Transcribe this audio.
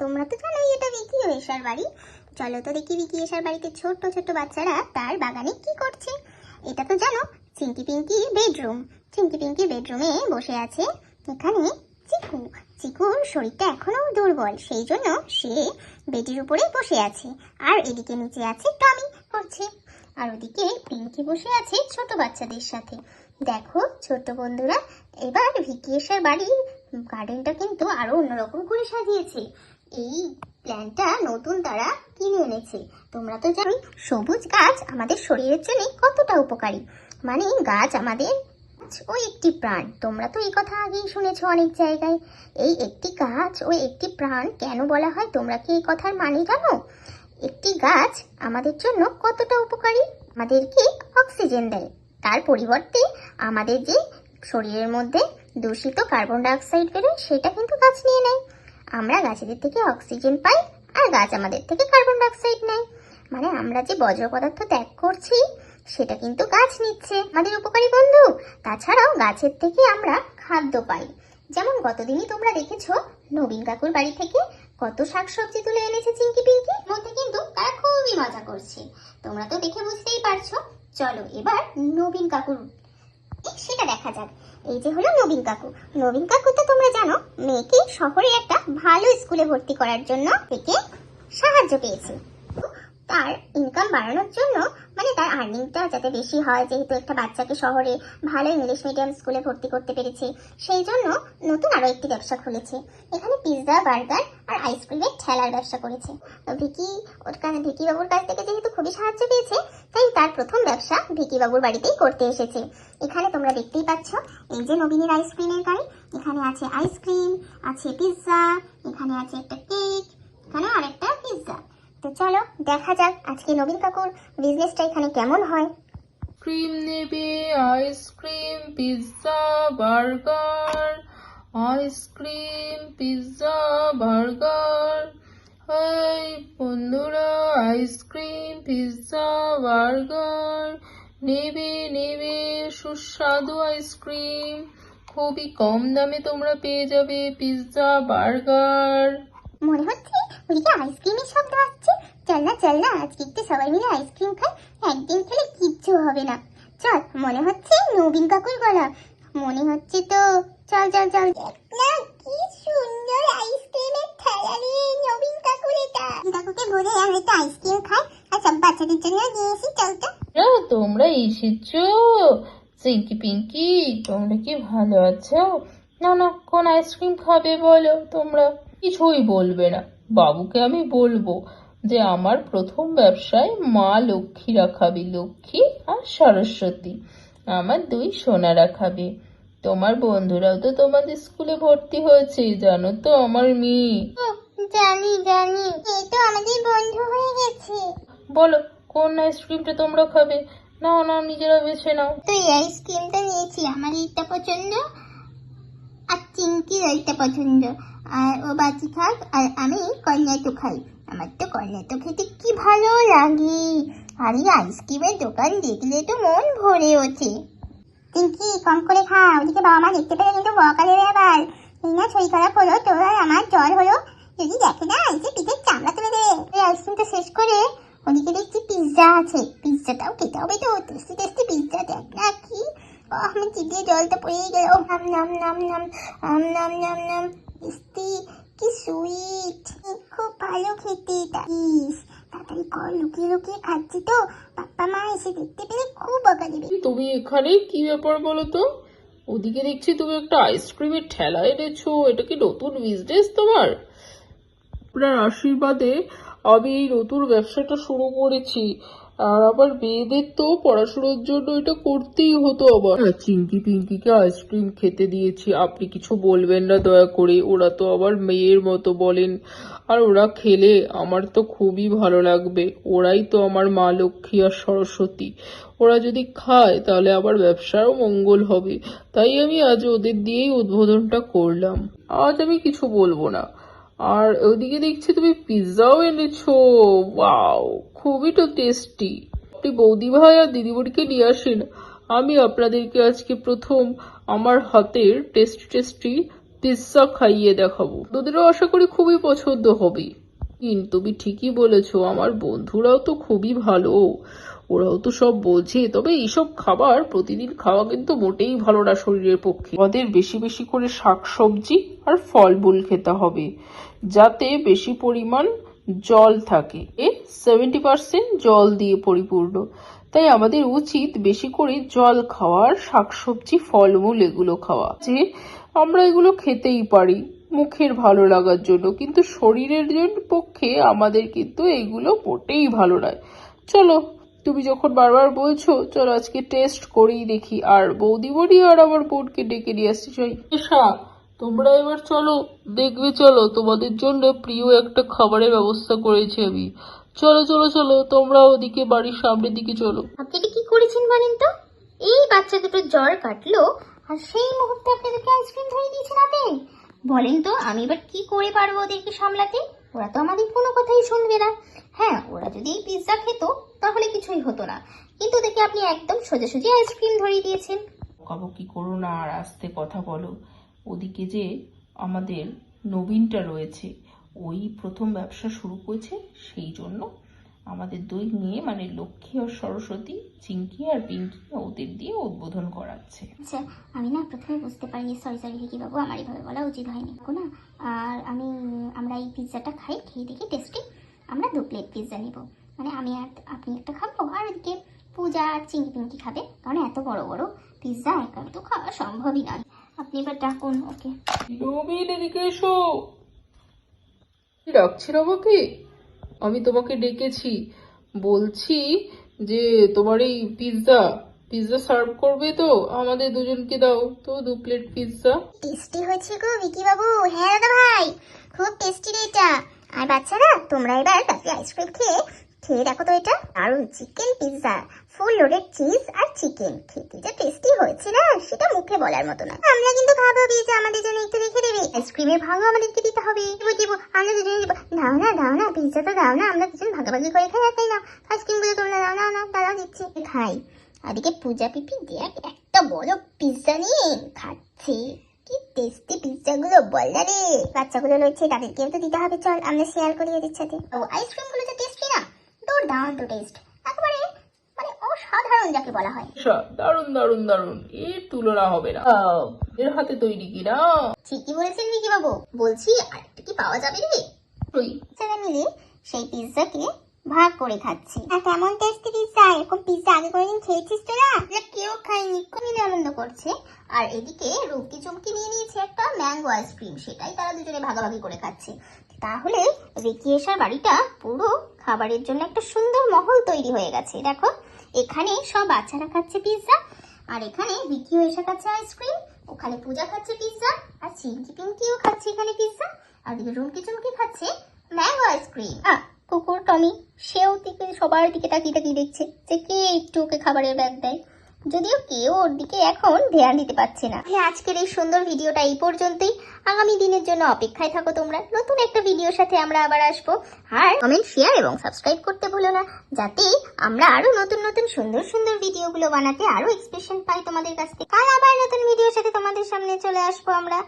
তোমরা তো জানোই এটা বিকি এসার বাড়ি। চলো তো দেখি বিকি এসার বাড়িতে ছোট্ট ছোট্ট বাচ্চারা তার বাগানে কি করছে। এটা তো জানো, চিঙ্কি পিঙ্কি বেডরুম। চিঙ্কি পিঙ্কি বেডরুমে বসে আছে এখানে চিকু। চিকুর শরীরটা এখনও দুর্বল, সেই জন্য সে বেডের উপরে বসে আছে। আর এদিকে নিচে আছে টমি করছে আর ওদিকে পিঙ্কি বসে আছে ছোট বাচ্চাদের সাথে। দেখো ছোট বন্ধুরা, এবার ভিকিয়েশার বাড়ির গার্ডেনটা কিন্তু আরও অন্যরকম করে সাজিয়েছে। এই প্ল্যানটা নতুন তারা কিনে এনেছে। তোমরা তো জানো সবুজ গাছ আমাদের শরীরের জন্য কতটা উপকারী। মানে গাছ আমাদের ও একটি প্রাণ। তোমরা তো এই কথা আগেই শুনেছো অনেক জায়গায়। এই একটি গাছ ও একটি প্রাণ কেন বলা হয়? তোমরা কি এই কথার মানে জানো? একটি গাছ আমাদের জন্য কতটা উপকারী? আমাদেরকে অক্সিজেন দেয়। তার পরিবর্তে আমাদের যে শরীরের মধ্যে দূষিত কার্বন ডাইঅক্সাইড বেরোয়, সেটা কিন্তু গাছ নিয়ে নেয়। আমরা গাছেদের থেকে অক্সিজেন পাই, আর গাছ আমাদের থেকে কার্বন ডাইঅক্সাইড নেয়। মানে আমরা যে বজ্র পদার্থ ত্যাগ করছি, সেটা কিন্তু গাছ নিচ্ছে, আমাদের উপকারী বন্ধু। তাছাড়াও গাছের থেকে আমরা খাদ্য পাই। যেমন গতদিনই তোমরা দেখেছ, নবীন কাকুর বাড়ি থেকে কত শাকসবজি তুলে এনেছে চিঙ্কি পিঙ্কি, মধ্যে কিন্তু তারা খুবই মজা করছে। তোমরা তো দেখে বুঝতেই পারছ। চলো এবার নবীন কাকুর সেটা দেখা যাক। এই যে হলো নবীন কাকু। নবীন কাকু তো তোমরা জানো, মেয়েকে শহরে একটা ভালো স্কুলে ভর্তি করার জন্য থেকে সাহায্য পেয়েছে। তার ইনকাম বাড়ানোর জন্য মানে তার আর্নিংটা যাতে বেশি হয়, যেহেতু একটা বাচ্চাকে শহরে ভালো ইংলিশ মিডিয়াম স্কুলে ভর্তি করতে পেরেছে, সেই জন্য নতুন আরও একটি ব্যবসা খুলেছে। এখানে পিৎজা বার্গার আর আইসক্রিমের ঠেলার ব্যবসা করেছে। ভিকি, ওর কাছে ভিকি বাবুর কাছ থেকে যেহেতু খুবই সাহায্য পেয়েছে, তাই তার প্রথম ব্যবসা ভিকি বাবুর বাড়িতেই করতে এসেছে। এখানে তোমরা দেখতেই পাচ্ছ, এই যে নবীনের আইসক্রিমের গাড়ি এখানে আছে আইসক্রিম আছে পিৎজা এখানে আছে একটা কেক এখানে আরেকটা তো চলো দেখা যাক আজকে নবীন কাকুর বিজনেসটা এখানে কেমন হয়। ক্রিম নেবে ice cream pizza burger ice cream pizza burger hi বন্ধুরা আইসক্রিম পিৎজা বার্গার নেবে নেবে সুস্বাদু আইসক্রিম খুবই কম দামে তোমরা পেয়ে যাবে পিৎজা বার্গার মনে হচ্ছে ওদিকে আইসক্রিমের শব্দ আসছে। চল না চল না আজকে একটু সবাই মিলে আইসক্রিম খাই। একদিন খেলে কিচ্ছু হবে না। চল মনে হচ্ছে নবীন কাকুর গলা। মনে হচ্ছে তো চল চল চল। না কি সুন্দর আইসক্রিমের ঠেলা রে নবীন কাকুর এটা। কাকুকে বলে আমি একটু আইসক্রিম খাই। আর সব বাচ্চাদের জন্য নিয়ে এসি চল তো তোমরা এসেছ? চিঙ্কি পিঙ্কি তোমরা কি ভালো আছো? না না কোন আইসক্রিম খাবে বলো তোমরা? কিছুই বলবে না। বাবুকে আমি বলব যে আমার প্রথম ব্যবসায় মা লক্ষ্মী রাখাবে লক্ষ্মী আর সরস্বতী। আমার দুই সোনা রাখাবে। তোমার বন্ধুরাও তো তোমাদের স্কুলে ভর্তি হয়েছে জানো তো আমার মেয়ে। জানি জানি। এই তো আমাদের বন্ধু হয়ে গেছে। বলো কোন আইসক্রিমটা তোমরা খাবে? নাও নাও নিজেরা বেছে নাও। তো এই আইসক্রিমটা নিয়েছি আমার এইটা পছন্দ আর চিঙ্কির এইটা পছন্দ। আর ও বাকি খাক আর আমি কর্নেটো খাই। আমার তো কর্নেটো খেতে কি ভালো লাগে? আর এই আইসক্রিমের দোকান দেখলে তো মন ভরে ওঠে। চিঙ্কি কম করে খা ওদিকে বাবা মা দেখতে পেলে কিন্তু বকা দেবে আবার এই না শরীর খারাপ হলো তোর আর আমার জ্বর হলো। যদি দেখে না, এই যে পিঠের চামড়া তুলে দেবে এই আইসক্রিমটা শেষ করে ওদিকে দেখছি পিৎজা আছে। পিৎজাটাও খেতে হবে তো, টেস্টি টেস্টি পিৎজা দেখ না কি। আমার জিভে জলটা পড়ে গেল। নাম নাম নাম নাম নাম নাম নাম নাম। টেস্টি কি সুইট খুব ভালো খেতে এটা। ইস, তাড়াতাড়ি কর, লুকিয়ে লুকিয়ে খাচ্ছি তো। বাপ্পা মা এসে দেখতে পেলে খুব বকা দেবে। তুমি এখানে? কি ব্যাপার বলো তো? ওদিকে দেখছি তুমি একটা আইসক্রিমের ঠেলা এনেছো। এটা কি নতুন বিজনেস তোমার? আপনার আশীর্বাদে আমি এই নতুন ব্যবসাটা শুরু করেছি। আর আমার মেয়েদের তো পড়াশোনার জন্য এটা করতেই হতো আবার। হ্যাঁ, চিঙ্কি পিঙ্কিকে আইসক্রিম খেতে দিয়েছি আপনি কিছু বলবেন না দয়া করে ওরা তো আবার মেয়ের মতো বলেন। আর ওরা খেলে আমার তো খুবই ভালো লাগবে ওরাই তো আমার মা লক্ষ্মী আর সরস্বতী। ওরা যদি খায় তাহলে আবার ব্যবসারও মঙ্গল হবে। তাই আমি আজ ওদের দিয়েই উদ্বোধনটা করলাম। আজ আমি কিছু বলব না। আর ওদিকে দেখছি তুমি পিৎজাও এনেছো। ওয়াও খুবই তো টেস্টি আপনি বৌদি ভাই আর দিদিমণিকে নিয়ে আসেন, আমি আপনাদেরকে আজকে প্রথম আমার হাতের টেস্টি টেস্টি পিৎজা খাইয়ে দেখাবো। তোদেরও আশা করি খুবই পছন্দ হবে। কিন্তু তুমি ঠিকই বলেছ, আমার বন্ধুরাও তো খুবই ভালো। ওরাও তো সব বোঝে, তবে এইসব খাবার প্রতিদিন খাওয়া কিন্তু মোটেই ভালো না শরীরের পক্ষে। আমাদের বেশি বেশি করে শাকসবজি আর ফলমূল খেতে হবে, যাতে বেশি পরিমাণ জল থাকে। এ সেভেন্টি পার্সেন্ট জল দিয়ে পরিপূর্ণ। তাই আমাদের উচিত বেশি করে জল খাওয়ার শাকসবজি, ফলমূল এগুলো খাওয়া। যে আমরা এগুলো খেতেই পারি, মুখের ভালো লাগার জন্য। কিন্তু শরীরের পক্ষে আমাদের কিন্তু এগুলো মোটেই ভালো নয়। চলো তুমি যখন বারবার বলছো, চলো আজকে টেস্ট করেই দেখি। আর বৌদি বড়ি আর আমার বোনকে ডেকে নিয়ে আসছি এসা তোমরা এবার চলো, দেখবে চলো, তোমাদের জন্য প্রিয় একটা খাবারের ব্যবস্থা করেছি আমি। চলো চলো চলো, তোমরা ওদিকে বাড়ির সামনের দিকে চলো। আপনি কি করেছেন বলেন তো? এই বাচ্চা দুটো জ্বর কাটলো, আর সেই মুহূর্তে আপনাদেরকে আইসক্রিম ধরিয়ে দিয়েছেন আপেল বলেন তো, আমি এবার কি করে পারব ওদেরকে সামলাতে? ওরা তো আমাদের কোনো কথাই শুনবে না। হ্যাঁ ওরা যদি এই পিৎজা খেত, তাহলে কিছুই হতো না। কিন্তু দেখি আপনি একদম সোজাসুজি আইসক্রিম ধরিয়ে দিয়েছেন। বকাবকি করো না আর আস্তে কথা বলো। ওদিকে যে আমাদের নবীনটা রয়েছে, ওই প্রথম ব্যবসা শুরু করেছে, সেই জন্য আমাদের দুই মেয়ে মানে লক্ষ্মী আর সরস্বতী চিঙ্কি আর পিঙ্কি ওদের দিয়ে উদ্বোধন করাচ্ছে। আচ্ছা আমি না প্রথমে বুঝতে পারিনি সরি সরি ভিকি বাবু আমার এইভাবে বলা উচিত হয়নি। না আর আমি আমরা এই পিৎজাটা খাই খেয়ে দেখি টেস্টি আমরা দু প্লেট পিৎজা নেব। মানে আমি আর আপনি একটা খাব আর ওদিকে পূজা আর চিংকি পিঙ্কি খাবে কারণ এত বড় বড় পিৎজা একা তো খাওয়া সম্ভবই নয়। আপনি এবার ডাকুন ওকে। নবীন এদিকে এসো। কি ডাকছেন আমাকে আমি তোমাকে ডেকেছি। বলছি যে তোমার এই পিৎজা পিৎজা সার্ভ করবে তো? আমাদের দুজনকে দাও তো দু প্লেট পিৎজা টেস্টি হয়েছে গো ভিকি বাবু হ্যাঁ দাদা ভাই, খুব টেস্টি রে এটা। আর বাচ্চারা, তোমরা এবার তাতে আইসক্রিম খেয়ে খেয়ে দেখো তো এটা, দারুণ chicken pizza full loaded cheese আর চিকেন খেতে যা টেস্টি হয়েছে না, সেটা মুখে বলার মতো না। আমরা কিন্তু খাব পিৎজা আমাদের জন্য একটু রেখে দেবে। আইসক্রিমের ভাগও আমাদেরকে দিতে হবে। দেবো দেবো, আমরা দুজনে দেবো দাও না দাও না পিৎজা তো দাও না, আমরা দুজন ভাগাভাগি করে খাই তাই না। আইসক্রিমগুলো তোমরা দাও না না দিচ্ছি। খাই। ওদিকে পূজা পিপি দেখ একটা বড় পিৎজা নিয়ে খাচ্ছে। কি টেস্টি পিৎজাগুলো বল না রে। বাচ্চাগুলো রয়েছে, তাদেরকেও তো দিতে হবে, চল, আমরা শেয়ার করি এদের সাথে। ও আইসক্রিমগুলো তো টেস্টি না। দুর্দান্ত টেস্ট একেবারে মানে অসাধারণ যাকে বলা হয়। দারুণ দারুণ দারুণ এর তুলনা হবে না। এর হাতে তৈরি কিনা ঠিকই বলেছেন মিকি বাবু বলছি আরেকটা কি পাওয়া যাবে রে? বাচ্চারা মিলে সেই পিৎজাকে ভাগ করে খাচ্ছি। আর কেমন টেস্টি পিৎজা এরকম পিৎজা আগে কোনোদিন খেয়েছিস তোরা? কেউ খায়নি খুব মিলে আনন্দ করছে। আর এদিকে রুমকি চুমকি নিয়ে নিয়েছে একটা ম্যাঙ্গো আইসক্রিম সেটাই তারা দুজনে ভাগাভাগি করে খাচ্ছে। তাহলে রেকি এসার বাড়িটা পুরো খাবারের জন্য একটা সুন্দর মহল তৈরি হয়ে গেছে। দেখো, এখানে সব বাচ্চারা খাচ্ছে পিৎজা আর এখানে ভিকিও এসে খাচ্ছে আইসক্রিম ওখানে পূজা খাচ্ছে পিৎজা আর চিঙ্কি পিঙ্কিও খাচ্ছে এখানে পিৎজা আর রুমকি চুমকি খাচ্ছে ম্যাঙ্গো আইসক্রিম কুকুর টমি, সেও দিকে সবার দিকে তাকিয়ে তাকিয়ে দেখছে যে কে একটু ওকে খাবারের ব্যাগ দেয়। যদিও কেউ ওর দিকে এখন ধ্যান দিতে পারছে না। তাহলে আজকের এই সুন্দর ভিডিওটা এই পর্যন্তই। আগামী দিনের জন্য অপেক্ষায় থাকো তোমরা। নতুন একটা ভিডিওর সাথে আমরা আবার আসব। আর কমেন্ট শেয়ার এবং সাবস্ক্রাইব করতে ভুলো না, যাতে আমরা আরও নতুন নতুন সুন্দর সুন্দর ভিডিওগুলো বানাতে আরও এক্সপ্রেশন পাই তোমাদের কাছ থেকে। আর আবার নতুন ভিডিওর সাথে তোমাদের সামনে চলে আসব আমরা।